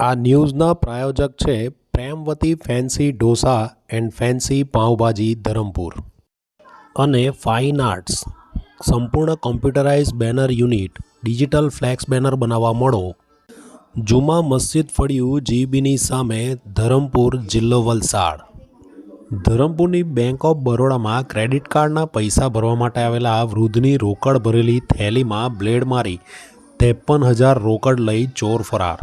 આ ન્યૂઝના પ્રાયોજક છે Premvati fancy dosa and fancy pav bhaji Dharampur. અને ફાઇન આર્ટ્સ. સંપૂર્ણ computerise banner unit, digital flex banner બનાવવા મળો. જુમા મસ્જિદ ફળિયું જીબીની સામે ધરમપુર જિલ્લો વલસાડ. ધરમપુરની બેંક ઓફ બરોડામાં ક્રેડિટ કાર્ડના પૈસા ભરવા માટે આવેલા વૃદ્ધની રોકડ ભરેલી થેલીમાં બ્લેડ મારી, ત્રેપન હજાર રોકડ લઈ ચોર ફરાર.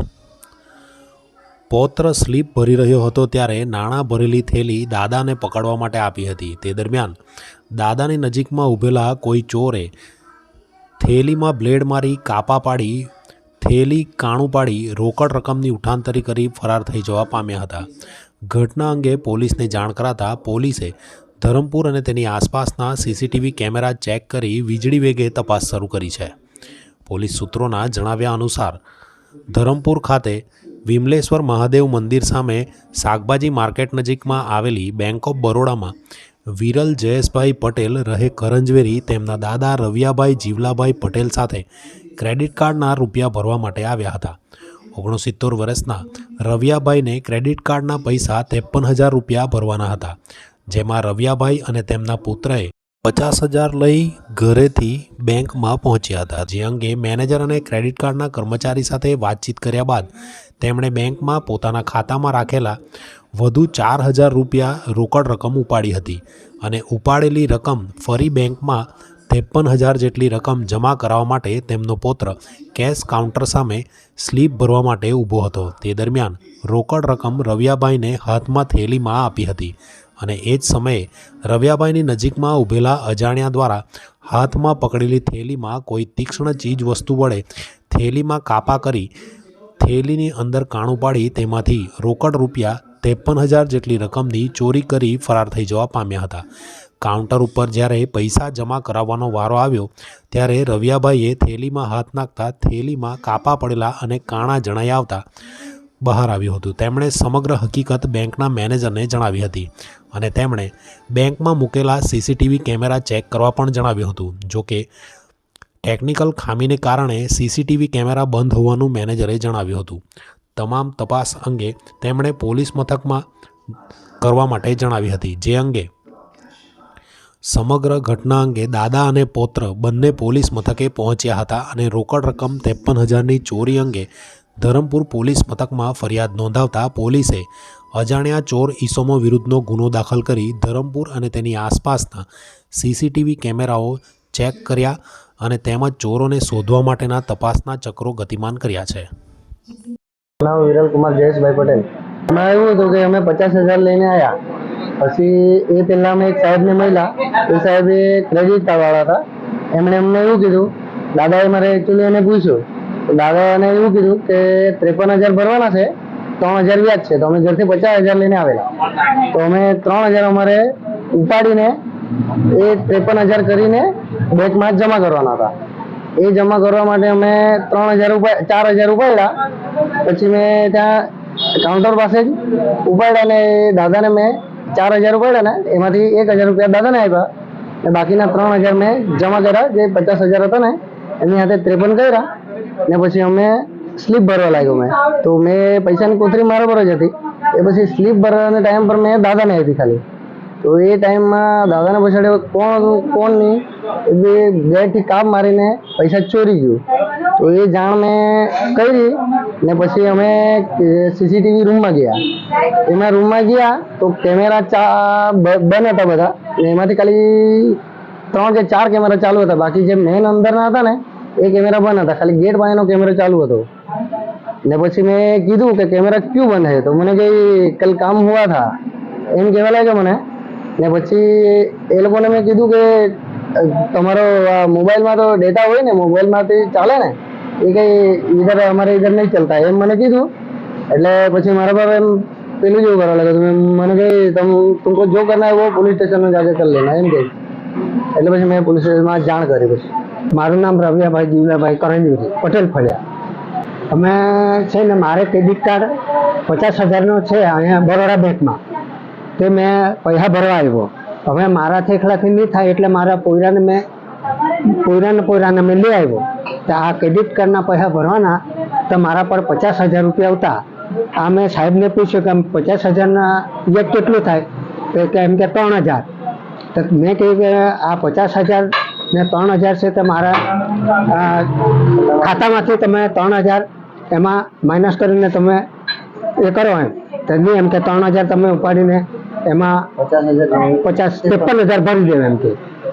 પૌત્ર સ્લીપ ભરી રહ્યો હતો ત્યારે નાણાં ભરેલી થેલી દાદાને પકડવા માટે આપી હતી. તે દરમિયાન દાદાની નજીકમાં ઊભેલા કોઈ ચોરે થેલીમાં બ્લેડ મારી કાપા પાડી, થેલી કાણું પાડી રોકડ રકમની ઉઠાંતરી કરી ફરાર થઈ જવા પામ્યા હતા. ઘટના અંગે પોલીસને જાણ કરાતા પોલીસે ધરમપુર અને તેની આસપાસના સીસીટીવી કેમેરા ચેક કરી વીજળી વેગે તપાસ શરૂ કરી છે. પોલીસ સૂત્રોના જણાવ્યા અનુસાર ધરમપુર ખાતે વિમલેશ્વર મહાદેવ મંદિર સામે શાકભાજી માર્કેટ નજીકમાં આવેલી બેંક ઓફ બરોડામાં વિરલ જયેશભાઈ પટેલ રહે કરંજવેરી તેમના દાદા રવિયાભાઈ જીવલાભાઈ પટેલ સાથે ક્રેડિટ કાર્ડના રૂપિયા ભરવા માટે આવ્યા હતા. ઓગણસિત્તેર વર્ષના રવિયાભાઈને ક્રેડિટ કાર્ડના પૈસા ત્રેપન હજાર રૂપિયા ભરવાના હતા, જેમાં રવિયાભાઈ અને તેમના પુત્રએ પચાસ હજાર લઈ ઘરેથી બેંકમાં પહોંચ્યા હતા. જે અંગે મેનેજર અને ક્રેડિટ કાર્ડના કર્મચારી સાથે વાતચીત કર્યા બાદ તેમણે બેંકમાં પોતાના ખાતામાં રાખેલા વધુ ચાર હજાર રૂપિયા રોકડ રકમ ઉપાડી હતી અને ઉપાડેલી રકમ ફરી બેંકમાં ત્રેપન હજાર જેટલી રકમ જમા કરાવવા માટે તેમનો પોત્ર કેશ કાઉન્ટર સામે સ્લીપ ભરવા માટે ઊભો હતો. તે દરમિયાન રોકડ રકમ રવિયાભાઈને હાથમાં થેલીમાં આપી હતી. અને એ જ સમયે રવિયાભાઈની નજીકમાં ઊભેલા અજાણ્યા દ્વારા હાથમાં પકડેલી થેલીમાં કોઈ તીક્ષ્ણ ચીજ વસ્તુ વડે થેલીમાં કાપા કરી થેલીની અંદર કાણું પાડી તેમાંથી રોકડ રૂપિયા ત્રેપન હજાર જેટલી રકમની ચોરી કરી ફરાર થઈ જવા પામ્યા હતા. કાઉન્ટર ઉપર જ્યારે પૈસા જમા કરાવવાનો વારો આવ્યો, ત્યારે રવિયાભાઈએ થેલીમાં હાથ નાખતા થેલીમાં કાપા પડેલા અને કાણા જણાઈ આવતા બહાર આવ્યું હતું. તેમણે સમગ્ર હકીકત બેંકના મેનેજરને જણાવી હતી અને તેમણે બેંકમાં મૂકેલા સીસીટીવી કેમેરા ચેક કરવા પણ જણાવ્યું હતું. જોકે ટેકનિકલ ખામીને કારણે સીસીટીવી કેમેરા બંધ હોવાનું મેનેજરે જણાવ્યું હતું. તમામ તપાસ અંગે તેમણે પોલીસ મથકમાં કરવા માટે જણાવી હતી. જે અંગે સમગ્ર ઘટના અંગે દાદા અને પૌત્ર બંને પોલીસ મથકે પહોંચ્યા હતા અને રોકડ રકમ ત્રેપન હજારની ચોરી અંગે ધરમપુર પોલીસ મથકમાં ફરિયાદ નોંધાવતા પોલીસે અજાણ્યા ચોર ઈસોમો વિરુદ્ધનો ગુનો દાખલ કરી ધરમપુર અને તેની આસપાસના સીસીટીવી કેમેરાઓ ચેક કર્યા અને તેમજ ચોરોને શોધવા માટેના તપાસના ચક્રો ગતિમાન કર્યા છે. નામ વિરલ જયેશભાઈ પટેલ. એમાં એવું હતું કે અમે પચાસ હજાર લઈને આવ્યા પછી એ પહેલા અમે એક સાહેબને મળ્યા. એ સાહેબ એ ક્રેડિટ કાર્ડવાળા હતા. એમણે અમને એવું કીધું, દાદાએ મારે એકચ્યુઅલી એને પૂછ્યું. દાદાને એવું કીધું કે ત્રેપન હજાર ભરવાના છે, ત્રણ હજાર વ્યાજ છે, તો અમે ઘરથી પચાસ હજાર લઈને આવેલા. તો અમે ત્રણ હજાર અમારે ઉપાડીને એ ત્રેપન હજાર કરીને બેંકમાં જમા કરવાના હતા. એ જમા કરવા માટે અમે ત્રણ હજાર ઉપાય ચાર હજાર ઉપાડ્યા. પછી મેં ત્યાં કાઉન્ટર પાસે જ ઉપાડ્યા ને દાદાને મેં ચાર હજાર ઉપાડ્યા ને, એમાંથી એક હજાર રૂપિયા દાદાને આપ્યા ને બાકીના ત્રણ હજાર મેં જમા કર્યા, જે પચાસ હજાર હતા ને, એની હાથે ત્રેપન કર્યા. ને પછી અમે સ્લીપ ભરવા લાગ્યો મેં. તો મેં પૈસાની કોથરી મારા પર જ હતી. એ પછી સ્લીપ ભરવાના ટાઈમ પર મેં દાદાને આપી ખાલી. તો એ ટાઈમમાં દાદાને પછાડે કોણ હતું, કોણ નહીં, એ બેથી કાપ મારીને પૈસા ચોરી ગયું. તો એ જાણ મેં કરી ને પછી અમે સીસીટીવી રૂમમાં ગયા. એમાં રૂમમાં ગયા તો કેમેરા ચા બંધ હતા બધા. એમાંથી ખાલી ત્રણ કે ચાર કેમેરા ચાલુ હતા. બાકી જે મેન અંદરના હતા ને એ કેમેરા બંધ હતા. ખાલી ગેટ પાસેનો કેમેરો ચાલુ હતો. ને પછી મેં કીધું કે કેમેરા ક્યુ બંધ છે? તો મને કે કાલ કામ હોવા થા. એમ કહેવા લાગ્યા મને. ને પછી એ લોકોને મેં કીધું કે તમારો આ મોબાઈલમાં તો ડેટા હોય ને, મોબાઈલમાંથી ચાલે ને, એ કંઈ ઇધર અમારે ઈધર નહીં ચાલતા. એમ મને કીધું. એટલે પછી મારા બાપ એમ પેલું જેવું કરવા લાગ્યો. તમે મને કહી તમે, તુમકો જો કરના વો પોલીસ સ્ટેશનમાં જાગે કર લેના. એમ કહી. એટલે પછી મેં પોલીસ સ્ટેશનમાં જાણ કરી પછી. મારું નામ રવિયાભાઈ જીવલાભાઈ કરંજવી પટેલ ફળિયા. અમે છે ને, મારે ક્રેડિટ કાર્ડ પચાસ હજારનો છે અહીંયા બરોડા બેંકમાં. તે મેં પૈસા ભરવા આવ્યો હવે મારાથી એકલાથી નહીં થાય એટલે મારા પોયરાને મેં, પોયરાને પોયરાને મેં લઈ આવ્યો તો આ ક્રેડિટ કાર્ડના પૈસા ભરવાના તો મારા પર પચાસ હજાર રૂપિયા આવતા. આ મેં સાહેબને પૂછ્યું કે પચાસ હજારના એક કેટલું થાય? તો કે એમ કે ત્રણ હજાર. તો મેં કહ્યું કે આ પચાસ હજાર ને ત્રણ હજાર છે તે મારા ખાતામાંથી તમે ત્રણ હજાર એમાં માઇનસ કરીને તમે એ કરો એમ. તો નહીં એમ કે ત્રણ હજાર તમે ઉપાડીને એમાં પચાસ, ત્રેપન હજાર ભરી દેવ એમ કે.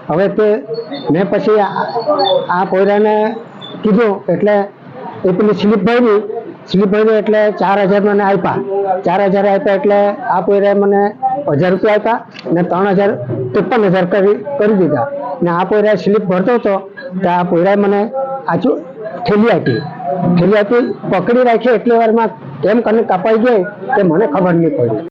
હવે તે મેં પછી આ- કોયરાને કીધું એટલે એ પેલી સ્લીપ ભરી સ્લીપ ભરી એટલે ચાર હજાર મને આપ્યા ચાર હજાર આપ્યા એટલે આ પોયરાએ મને હજાર રૂપિયા આપ્યા ને ત્રણ હજાર, ત્રેપન હજાર કરી કરી દીધા. ને આ પોયરાએ સ્લીપ ભરતો હતો તો આ પોયરાએ મને આચું ઠેલી આપી. ઠેલી આપી પકડી રાખી એટલી વારમાં કેમ કરીને કપાઈ ગઈ તે મને ખબર નહીં પડી.